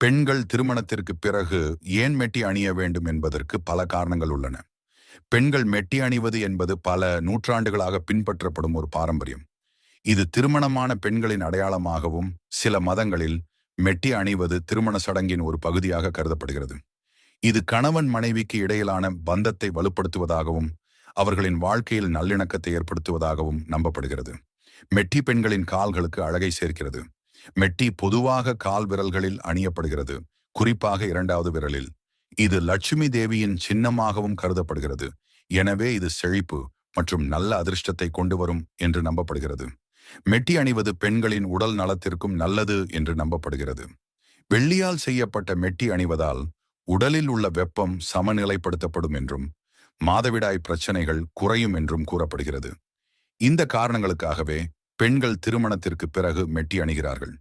பெண்கள் திருமணத்திற்கு பிறகு ஏன் மெட்டி அணிய வேண்டும் என்பதற்கு பல காரணங்கள் உள்ளன. பெண்கள் மெட்டி அணிவது என்பது பல நூற்றாண்டுகளாக பின்பற்றப்படும் ஒரு பாரம்பரியம். இது திருமணமான பெண்களின் அடையாளமாகவும் சில மதங்களில் மெட்டி அணிவது திருமண சடங்கின் ஒரு பகுதியாக கருதப்படுகிறது. இது கணவன் மனைவிக்கு இடையிலான பந்தத்தை வலுப்படுத்துவதாகவும் அவர்களின் வாழ்க்கையில் நல்லிணக்கத்தை ஏற்படுத்துவதாகவும் நம்பப்படுகிறது. மெட்டி பெண்களின் கால்களுக்கு அழகை சேர்க்கிறது. மெட்டி பொதுவாக கால் விரல்களில் அணியப்படுகிறது குறிப்பாக இரண்டாவது விரலில். இது லட்சுமி தேவியின் சின்னமாகவும் கருதப்படுகிறது. எனவே இது செழிப்பு மற்றும் நல்ல அதிர்ஷ்டத்தை கொண்டு வரும் என்று நம்பப்படுகிறது. மெட்டி அணிவது பெண்களின் உடல் நலத்திற்கும் நல்லது என்று நம்பப்படுகிறது. வெள்ளியால் செய்யப்பட்ட மெட்டி அணிவதால் உடலில் உள்ள வெப்பம் சமநிலைப்படுத்தப்படும் என்றும் மாதவிடாய் பிரச்சனைகள் குறையும் என்றும் கூறப்படுகிறது. இந்த காரணங்களுக்காகவே பெண்கள் திருமணத்திற்கு பிறகு மெட்டி அணிகிறார்கள்.